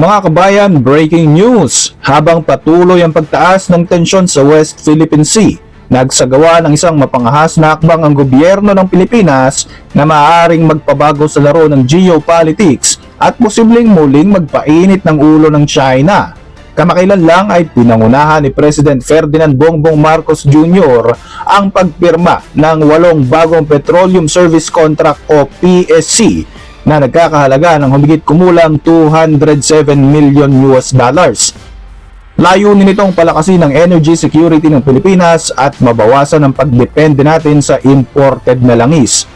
Mga kabayan, breaking news! Habang patuloy ang pagtaas ng tensyon sa West Philippine Sea, nagsagawa ng isang mapangahas na akbang ang gobyerno ng Pilipinas na maaaring magpabago sa laro ng geopolitics at posibleng muling magpainit ng ulo ng China. Kamakailan lang ay pinangunahan ni President Ferdinand Bongbong Marcos Jr. ang pagpirma ng walong bagong Petroleum Service Contract o PSC na nagkakahalaga ng humigit kumulang 207 million US dollars. Layunin nitong palakasin ng energy security ng Pilipinas at mabawasan ang pagdepende natin sa imported na langis.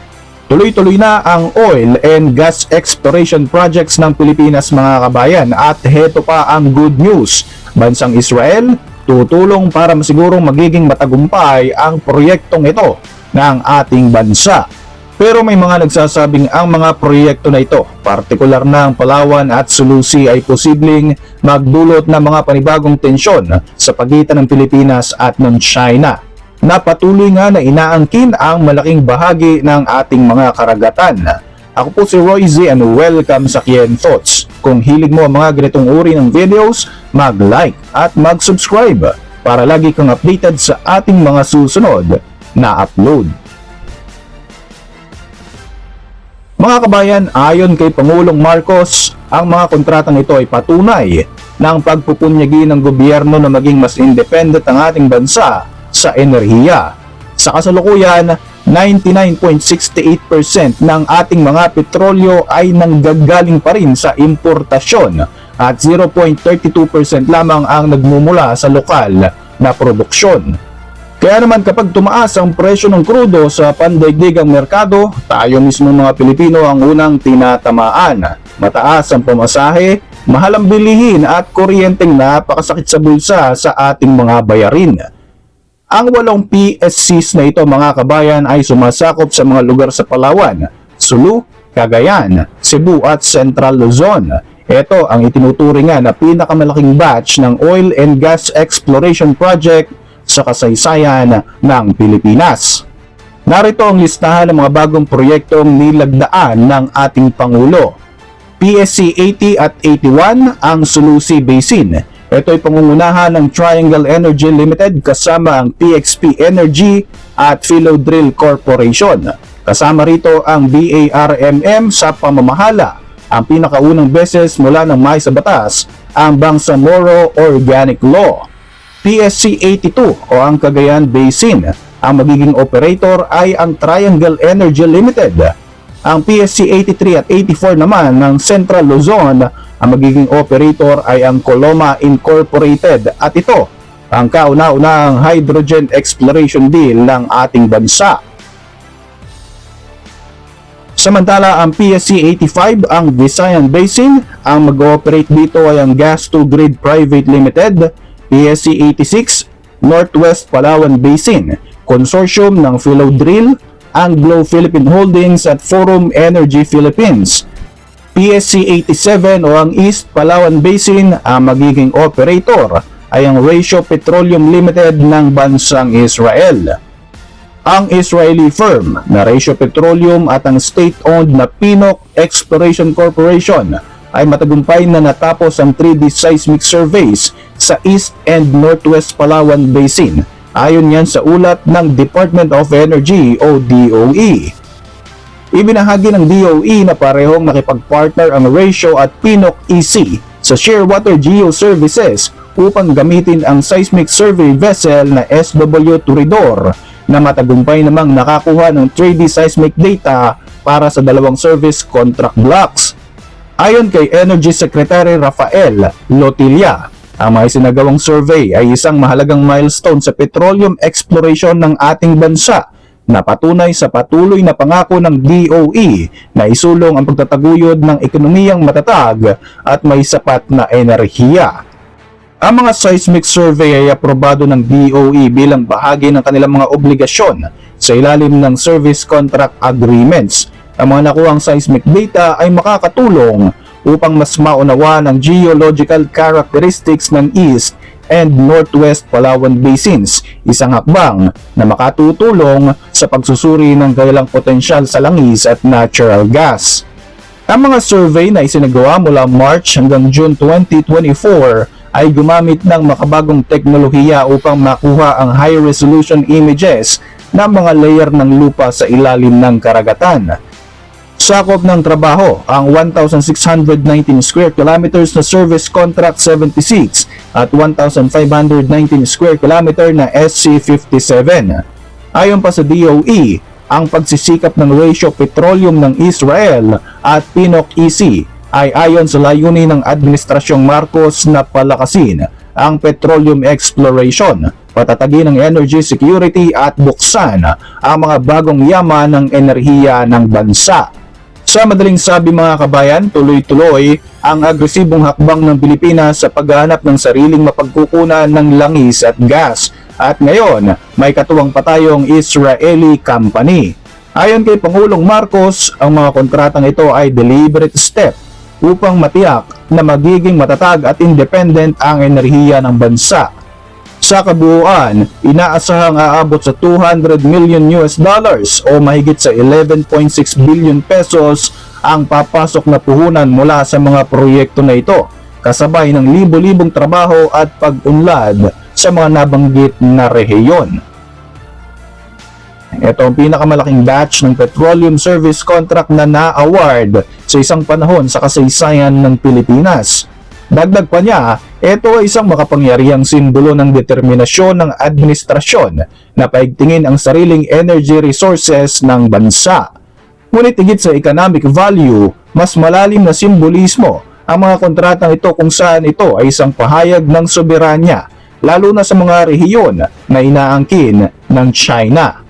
Tuloy-tuloy na ang oil and gas exploration projects ng Pilipinas mga kabayan at heto pa ang good news. Bansang Israel tutulong para masigurong magiging matagumpay ang proyektong ito ng ating bansa. Pero may mga nagsasabing ang mga proyekto na ito, partikular na ang Palawan at Sulusi ay posibleng magdulot ng mga panibagong tensyon sa pagitan ng Pilipinas at ng China na patuloy nga na inaangkin ang malaking bahagi ng ating mga karagatan. Ako po si Roy Z and welcome sa Kien Thoughts. Kung hilig mo ang mga ganitong uri ng videos, mag-like at mag-subscribe para lagi kang updated sa ating mga susunod na upload. Mga kabayan, ayon kay Pangulong Marcos, ang mga kontratang ito ay patunay ng pagpupunyagi ng gobyerno na maging mas independent ang ating bansa sa enerhiya. Sa kasalukuyan, 99.68% ng ating mga petrolyo ay nanggagaling pa rin sa importasyon at 0.32% lamang ang nagmumula sa lokal na produksyon. Kaya naman kapag tumaas ang presyo ng krudo sa pandaigdigang merkado, tayo mismo mga Pilipino ang unang tinatamaan. Mataas ang pamasahe, mahal ang bilihin at kuryenteng napakasakit sa bulsa sa ating mga bayarin. Ang walong PSCs na ito mga kabayan ay sumasakop sa mga lugar sa Palawan, Sulu, Cagayan, Cebu at Central Luzon. Ito ang itinuturing na pinakamalaking batch ng oil and gas exploration project sa kasaysayan ng Pilipinas. Narito ang listahan ng mga bagong proyektong nilagdaan ng ating Pangulo. PSC 80 at 81 ang Sulusi Basin. Ito ay pangungunahan ng Triangle Energy Limited kasama ang PXP Energy at Philodrill Corporation. Kasama rito ang BARMM sa pamamahala. Ang pinakaunang beses mula ng may sa batas ang Bangsamoro Organic Law. PSC 82 o ang Cagayan Basin. Ang magiging operator ay ang Triangle Energy Limited. Ang PSC 83 at 84 naman ng Central Luzon, ang magiging operator ay ang Coloma Incorporated at ito ang kauna-unahang hydrogen exploration deal ng ating bansa. Samantala, ang PSC 85, ang Visayan Basin, ang mag-ooperate dito ay ang Gas to Grid Private Limited, PSC 86, Northwest Palawan Basin, consortium ng Philodrill, Anglo Philippine Holdings at Forum Energy Philippines. PSC 87 o ang East Palawan Basin, ang magiging operator ay ang Ratio Petroleum Limited ng bansang Israel. Ang Israeli firm na Ratio Petroleum at ang state-owned na Pinok Exploration Corporation ay matagumpay na natapos ang 3D seismic surveys sa East and Northwest Palawan Basin. Ayon yan sa ulat ng Department of Energy o DOE. Ibinahagi ng DOE na parehong nakipag-partner ang Ratio at Pinok EC sa Shearwater Geo Services upang gamitin ang seismic survey vessel na SW Turidor na matagumpay namang nakakuha ng 3D seismic data para sa dalawang service contract blocks. Ayon kay Energy Secretary Rafael Lotilla, ang mga sinagawang survey ay isang mahalagang milestone sa petroleum exploration ng ating bansa na patunay sa patuloy na pangako ng DOE na isulong ang pagtataguyod ng ekonomiyang matatag at may sapat na enerhiya. Ang mga seismic survey ay aprobado ng DOE bilang bahagi ng kanilang mga obligasyon sa ilalim ng service contract agreements. Ang mga nakuhang seismic data ay makakatulong upang mas maunawa ng geological characteristics ng East and Northwest Palawan Basins, isang hakbang na makatutulong sa pagsusuri ng kailang potensyal sa langis at natural gas. Ang mga survey na isinagawa mula March hanggang June 2024 ay gumamit ng makabagong teknolohiya upang makuha ang high-resolution images ng mga layer ng lupa sa ilalim ng karagatan. Sakop ng trabaho ang 1,619 square kilometers na Service Contract 76 at 1,519 square kilometer na SC57. Ayon pa sa DOE, ang pagsisikap ng ratio petroleum ng Israel at PNOC-EC ay ayon sa layunin ng Administrasyong Marcos na palakasin ang petroleum exploration, patatagin ang energy security at buksan ang mga bagong yaman ng enerhiya ng bansa. Sa madaling sabi mga kabayan, tuloy-tuloy ang agresibong hakbang ng Pilipinas sa paghahanap ng sariling mapagkukunan ng langis at gas at ngayon may katuwang pa tayong Israeli company. Ayon kay Pangulong Marcos, ang mga kontratang ito ay deliberate step upang matiyak na magiging matatag at independent ang enerhiya ng bansa. Sa kabuuan, inaasahang aabot sa 200 million US dollars o mahigit sa 11.6 billion pesos ang papasok na puhunan mula sa mga proyekto na ito, kasabay ng libo-libong trabaho at pag-unlad sa mga nabanggit na rehiyon. Ito ang pinakamalaking batch ng petroleum service contract na na-award sa isang panahon sa kasaysayan ng Pilipinas. Dagdag pa niya, ito ay isang makapangyarihang simbolo ng determinasyon ng administrasyon na paigtingin ang sariling energy resources ng bansa. Ngunit higit sa economic value, mas malalim na simbolismo ang mga kontratang ito kung saan ito ay isang pahayag ng soberanya, lalo na sa mga rehiyon na inaangkin ng China.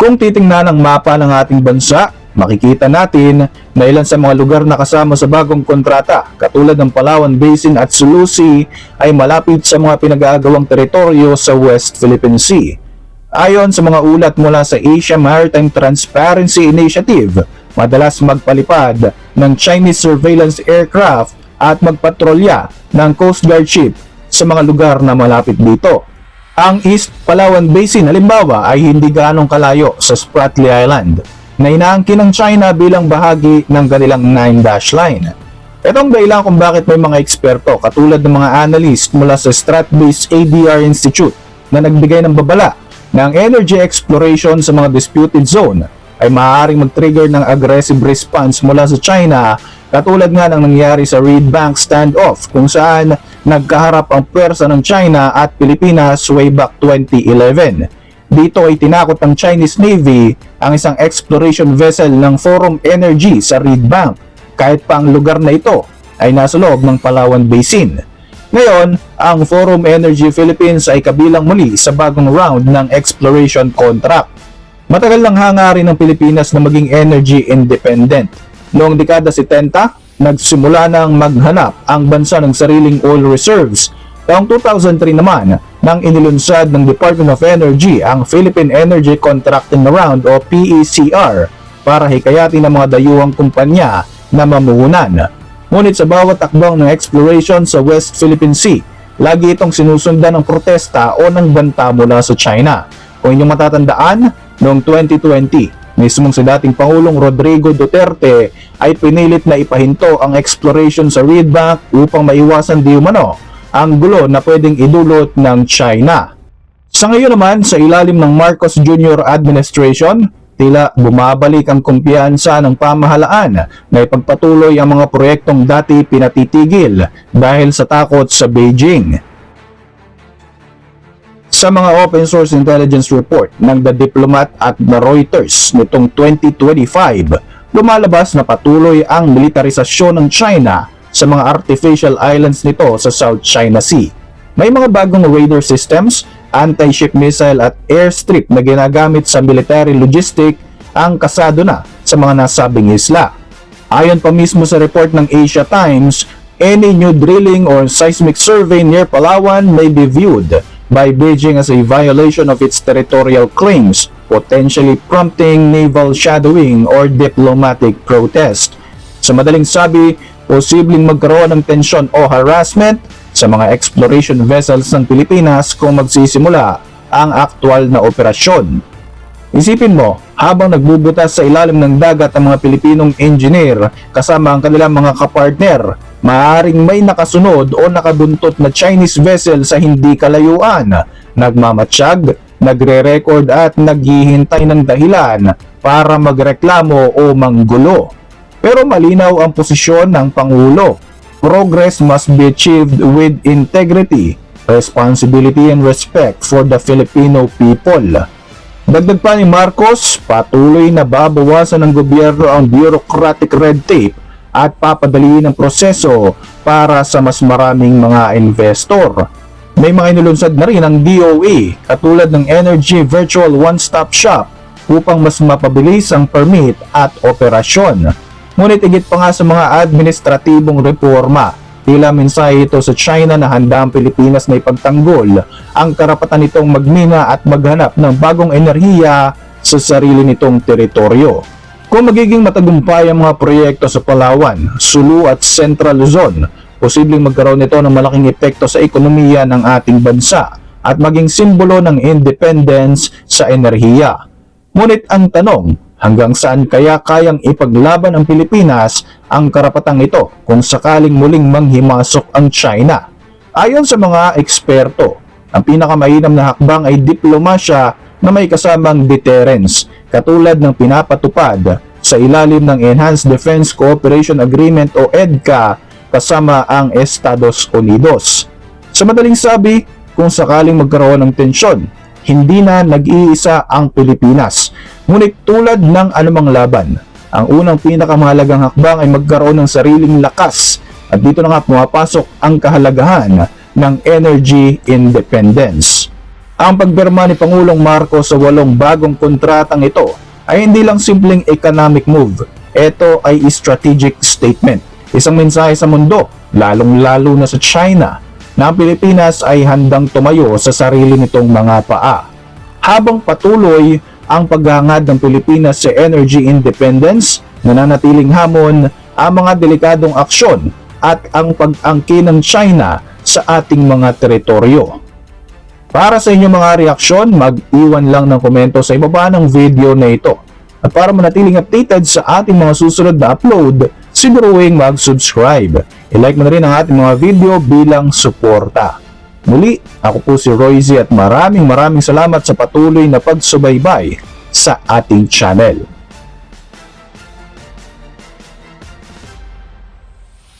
Kung titingnan ang mapa ng ating bansa, makikita natin na ilan sa mga lugar na kasama sa bagong kontrata, katulad ng Palawan Basin at Sulusi, ay malapit sa mga pinag-aagawang teritoryo sa West Philippine Sea. Ayon sa mga ulat mula sa Asia Maritime Transparency Initiative, madalas magpalipad ng Chinese surveillance aircraft at magpatrolya ng Coast Guard ship sa mga lugar na malapit dito. Ang East Palawan Basin halimbawa ay hindi gaanong kalayo sa Spratly Island na inaangkin ng China bilang bahagi ng kanilang 9-dash line. Ito ang dahilan kung bakit may mga eksperto katulad ng mga analyst mula sa Stratbase ADR Institute na nagbigay ng babala na ang energy exploration sa mga disputed zone ay maaaring mag-trigger ng aggressive response mula sa China katulad nga ng nangyari sa Reed Bank standoff kung saan nagkaharap ang pwersa ng China at Pilipinas way back 2011. Dito ay tinakot ng Chinese Navy ang isang exploration vessel ng Forum Energy sa Reed Bank kahit pa ang lugar na ito ay nasa loob ng Palawan Basin. Ngayon, ang Forum Energy Philippines ay kabilang muli sa bagong round ng exploration contract. Matagal lang hangarin ng Pilipinas na maging energy independent. Noong dekada 70, nagsimula nang maghanap ang bansa ng sariling oil reserves. Taong 2003 naman, nang inilunsad ng Department of Energy ang Philippine Energy Contracting Round o PECR para hikayatin ng mga dayuhang kumpanya na mamuhunan. Ngunit sa bawat akbang ng exploration sa West Philippine Sea, lagi itong sinusundan ng protesta o ng banta mula sa China. Kung inyong matatandaan, noong 2020, Mismong si dating Pangulong Rodrigo Duterte ay pinilit na ipahinto ang exploration sa Reed Bank upang maiwasan di umano ang gulo na pwedeng idulot ng China. Sa ngayon naman, sa ilalim ng Marcos Jr. administration, tila bumabalik ang kumpiyansa ng pamahalaan na ipagpatuloy ang mga proyektong dati pinatitigil dahil sa takot sa Beijing sa mga open source intelligence report ng The Diplomat at the Reuters nitong 2025, lumalabas na patuloy ang militarisasyon ng China sa mga artificial islands nito sa South China Sea. May mga bagong radar systems, anti-ship missile at airstrip na ginagamit sa military logistic ang kasado na sa mga nasabing isla. Ayon pa mismo sa report ng Asia Times, any new drilling or seismic survey near Palawan may be viewed by Beijing as a violation of its territorial claims, potentially prompting naval shadowing or diplomatic protest. Sa madaling sabi, posibleng magkaroon ng tensyon o harassment sa mga exploration vessels ng Pilipinas kung magsisimula ang aktwal na operasyon. Isipin mo, habang nagbubutas sa ilalim ng dagat ang mga Pilipinong engineer kasama ang kanilang mga kapartner. Maaring may nakasunod o nakaduntot na Chinese vessel sa hindi kalayuan, nagmamatsyag, nagre-record at naghihintay ng dahilan para magreklamo o manggulo. Pero malinaw ang posisyon ng Pangulo. Progress must be achieved with integrity, responsibility and respect for the Filipino people. Dagdag pa ni Marcos, patuloy na babawasan ng gobyerno ang bureaucratic red tape at papadaliin ang proseso para sa mas maraming mga investor. May mga inulunsad na rin ang DOE katulad ng Energy Virtual One-Stop Shop upang mas mapabilis ang permit at operasyon. Ngunit igit pa nga sa mga administratibong reforma Tila mensahe ito sa China na handa ang Pilipinas na ipagtanggol ang karapatan nitong magmina at maghanap ng bagong enerhiya sa sarili nitong teritoryo. Kung magiging matagumpay ang mga proyekto sa Palawan, Sulu at Central Luzon, posibleng magkaroon nito ng malaking epekto sa ekonomiya ng ating bansa at maging simbolo ng independence sa enerhiya. Ngunit ang tanong, hanggang saan kaya kayang ipaglaban ng Pilipinas ang karapatang ito kung sakaling muling manghimasok ang China? Ayon sa mga eksperto, ang pinakamainam na hakbang ay diplomasya na may kasamang deterrence katulad ng pinapatupad sa ilalim ng Enhanced Defense Cooperation Agreement o EDCA kasama ang Estados Unidos. Sa madaling sabi, kung sakaling magkaroon ng tensyon, hindi na nag-iisa ang Pilipinas. Ngunit tulad ng anumang laban, ang unang pinakamahalagang hakbang ay magkaroon ng sariling lakas at dito na nga pumapasok ang kahalagahan ng energy independence. Ang pagberma ni Pangulong Marcos sa walong bagong kontratang ito ay hindi lang simpleng economic move. Ito ay strategic statement. Isang mensahe sa mundo, lalong-lalo na sa China, na ang Pilipinas ay handang tumayo sa sarili nitong mga paa. Habang patuloy ang paghangad ng Pilipinas sa energy independence, nananatiling hamon ang mga delikadong aksyon at ang pag-angkin ng China sa ating mga teritoryo. Para sa inyong mga reaksyon, mag-iwan lang ng komento sa ibaba ng video na ito. At para manatiling updated sa ating mga susunod na upload, siguruhin mag-subscribe. I-like mo na rin ang ating mga video bilang suporta. Muli, ako po si Royzy at maraming maraming salamat sa patuloy na pagsubaybay sa ating channel.